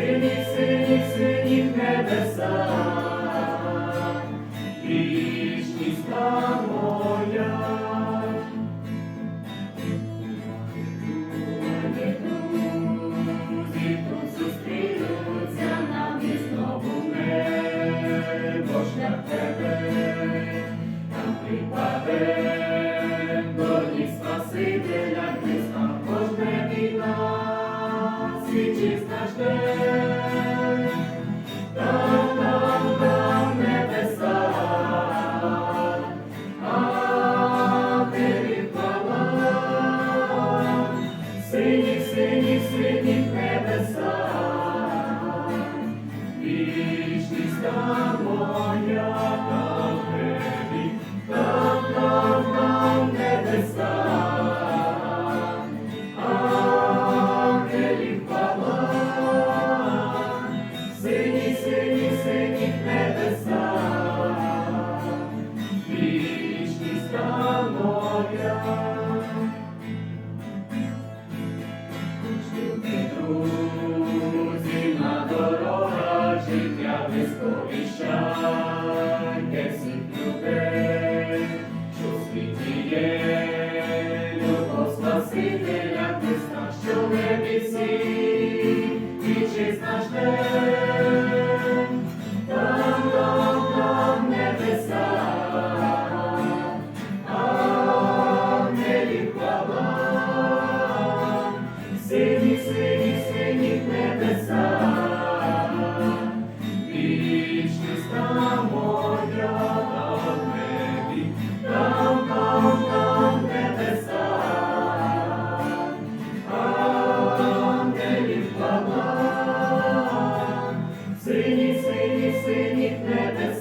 сині, сині, сині небеса. сповіщання всіх людей, що в світі є. Любов Спасителя Христа, що в небесі, вічність наш день, там, там, там небеса, ангелів хвала, сині, сині, beneath heaven's